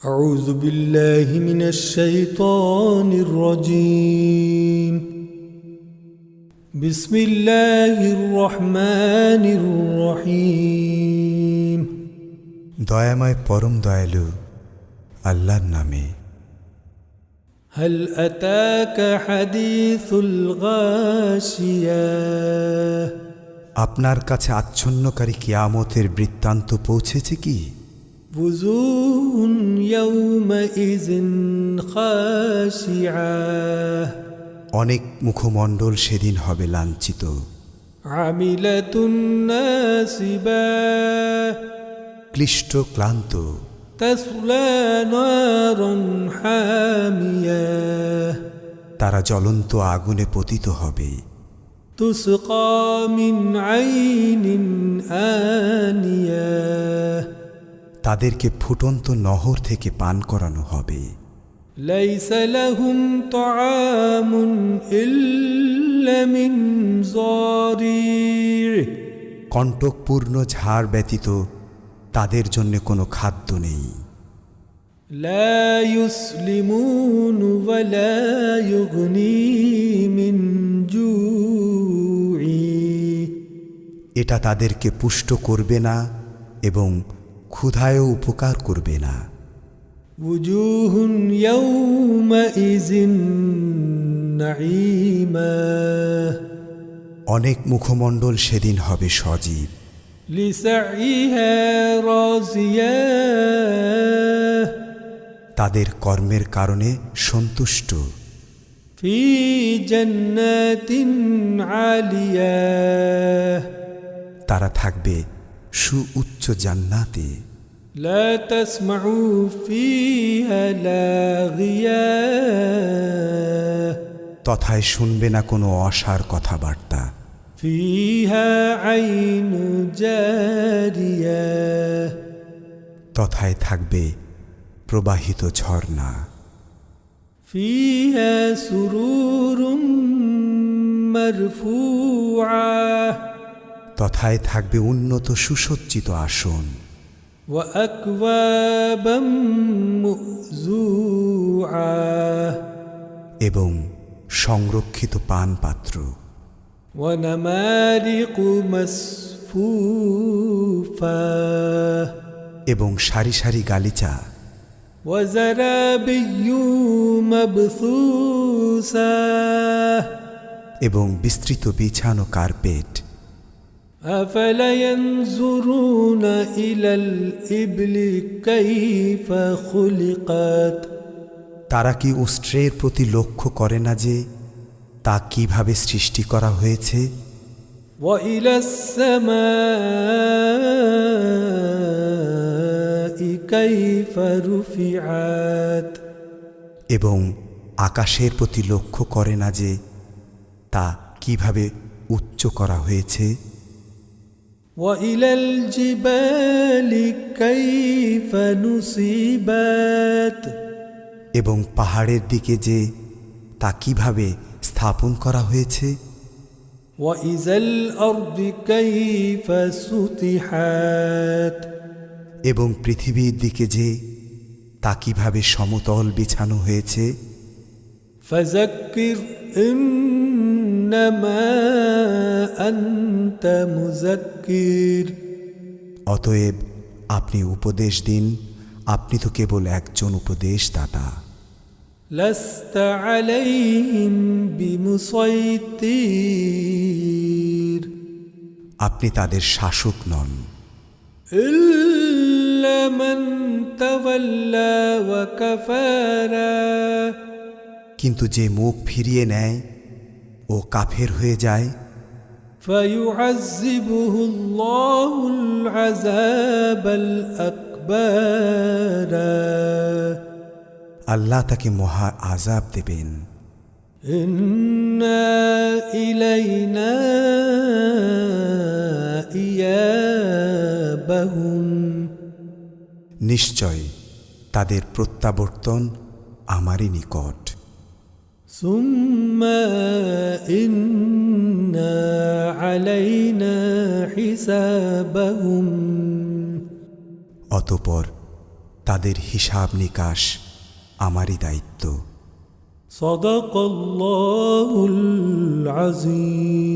أعوذ بالله من الشيطان الرجيم بسم الله الرحمن الرحيم দয়াময় পরম দয়ালু আল্লাহর নামে هل أتاك حديث الغاشية আপনার কাছে আচ্ছন্নকারী কিয়ামতের বৃত্তান্ত পৌঁছেছে কি وجوه يومئذ خاشعة অনেক মুখমণ্ডল সেদিন হবে লাঞ্ছিত عاملة ناسبة ক্লিষ্ট ক্লান্ত تسلى نارا حامية তারা জ্বলন্ত আগুনে পতিত হবে تسقى من عين آنية তাদেরকে ফুটন্ত নহর থেকে পান করানো হবে ليس لهم طعام إلا من ضريع কণ্টকপূর্ণ ঝাড় ব্যতীত তাদের জন্য কোনো খাদ্য নেই لا يسلمون ولا يغني من جوع এটা তাদেরকে পুষ্ট করবে না এবং ক্ষুধায়ও উপকার করবে না وجوه يومئذ نعيمة অনেক মুখমণ্ডল সেদিন হবে সজীব لسعيها راضية তাদের কর্মের কারণে সন্তুষ্ট في جنات عالية তারা থাকবে সুউচ্চ জান্নাতে لا تسمعوا فيها لاغية তথায় শুনবে না কোনো অসার কথাবার্তা فيها عين جارية তথায় থাকবে প্রবাহিত ঝর্ণা فيها سرور مرفوعة তথায় থাকবে উন্নত সুসজ্জিত আসন। এবং সংরক্ষিত পান পাত্র এবং সারি সারি গালিচা। এবং বিস্তৃত বিছানো কার্পেট। أفلا ينظرون إلى الإبل كيف خلقت তারা কি উষ্ট্রের প্রতি লক্ষ্য করে না যে তা কিভাবে সৃষ্টি করা হয়েছে وإلى السماء كيف رفعت এবং আকাশের প্রতি লক্ষ্য করে না যে তা কিভাবে উচ্চ করা হয়েছে وإلى الجبال كيف نصبت এবং পাহাড়ের দিকে যে তা কিভাবে স্থাপন করা হয়েছে وإذا الأرض كيف سطحت এবং পৃথিবীর দিকে যে তা কিভাবে সমতল বিছানো হয়েছে فذكر إنما أنت مذكر অতএব আপনি উপদেশ দিন আপনি তো কেবল একজন উপদেশদাতা لست عليهم بمسيطر আপনি তাদের শাসক নন إلا من تولى وكفر কিন্তু যে মুখ ফিরিয়ে নেয় ও কাফের হয়ে যায় فيعذبه الله العذاب الأكبر আল্লাহ তাকে মহা আজাব দেবেন إن إلينا إيابهم নিশ্চয় তাদের প্রত্যাবর্তন আমারই নিকট ثم إن علينا حسابهم অতপর তাদের হিসাব নিকাশ আমারই দায়িত্ব صدق الله العظيم